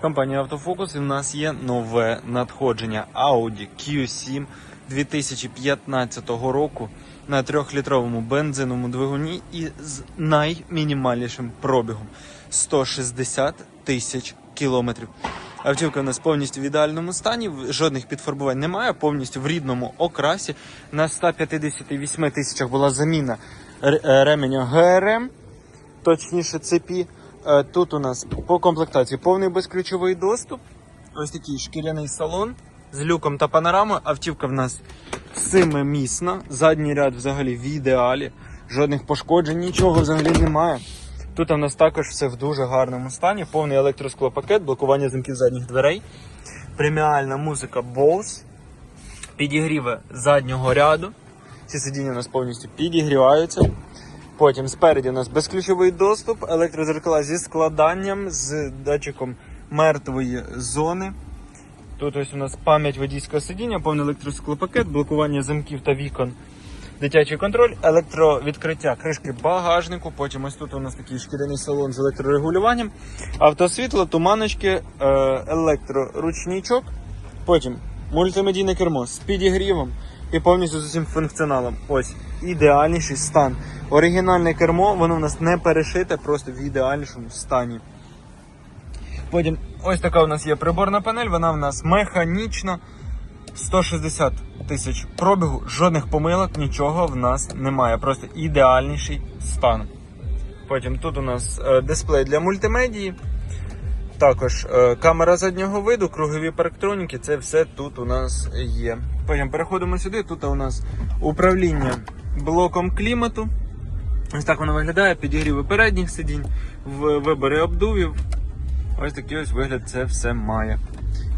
Компанія Автофокус і в нас є нове надходження Audi Q7 2015 року на 3-літровому бензиновому двигуні і з наймінімальнішим пробігом 160 тисяч кілометрів. Автівка у нас повністю в ідеальному стані, жодних підфарбувань немає, повністю в рідному окрасі. На 158 тисячах була заміна е, ременя ГРМ точніше цепі. Е, Тут у нас по комплектації повний безключовий доступ. Ось такий шкіряний салон з люком та панорамою. Автівка в нас семимісна. Задній ряд взагалі в ідеалі. Жодних пошкоджень, нічого взагалі немає. Тут у нас також все в дуже гарному стані. Повний електросклопакет, блокування замків задніх дверей, преміальна музика Bose, підігріви заднього ряду. Ці сидіння у нас повністю підігріваються. Потім спереді у нас безключовий доступ, електрозеркала зі складанням, з датчиком мертвої зони. Тут ось у нас пам'ять водійського сидіння, повний електросклопакет, блокування замків та вікон, дитячий контроль, електровідкриття кришки багажнику. Потім ось тут у нас такий шкіряний салон з електрорегулюванням, автосвітло, туманочки, е, електроручничок. Потім мультимедійне кермо з підігрівом і повністю з усім функціоналом. Ось ідеальніший стан. Оригінальне кермо, воно в нас не перешите, просто в ідеальнішому стані. Потім ось така у нас є приборна панель, вона в нас механічна. 160 тисяч пробігу, жодних помилок, нічого в нас немає. Просто ідеальніший стан. Потім тут у нас е, дисплей для мультимедії. Також е, камера заднього виду, кругові парктроніки, це все тут у нас є. Потім переходимо сюди. Тут у нас управління блоком клімату. Ось так воно виглядає, підігріви передніх сидінь, вибори обдувів. Ось такий ось вигляд це все має.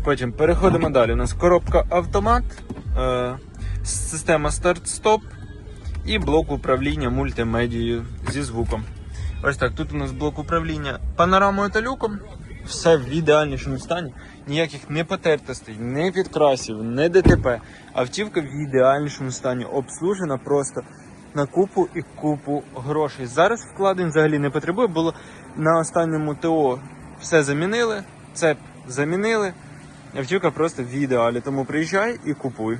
Потім переходимо далі. У нас коробка автомат, е, система старт-стоп і блок управління мультимедією зі звуком. Ось так, тут у нас блок управління панорамою та люком. Все в ідеальнішому стані. Ніяких не потертостей, не підкрасів, не ДТП. Автівка в ідеальнішому стані. Обслужена просто на купу і купу грошей. Зараз вкладень взагалі не потребує. Було на останньому ТО все замінили, цеп замінили. Автівка просто в ідеалі. Тому приїжджай і купуй.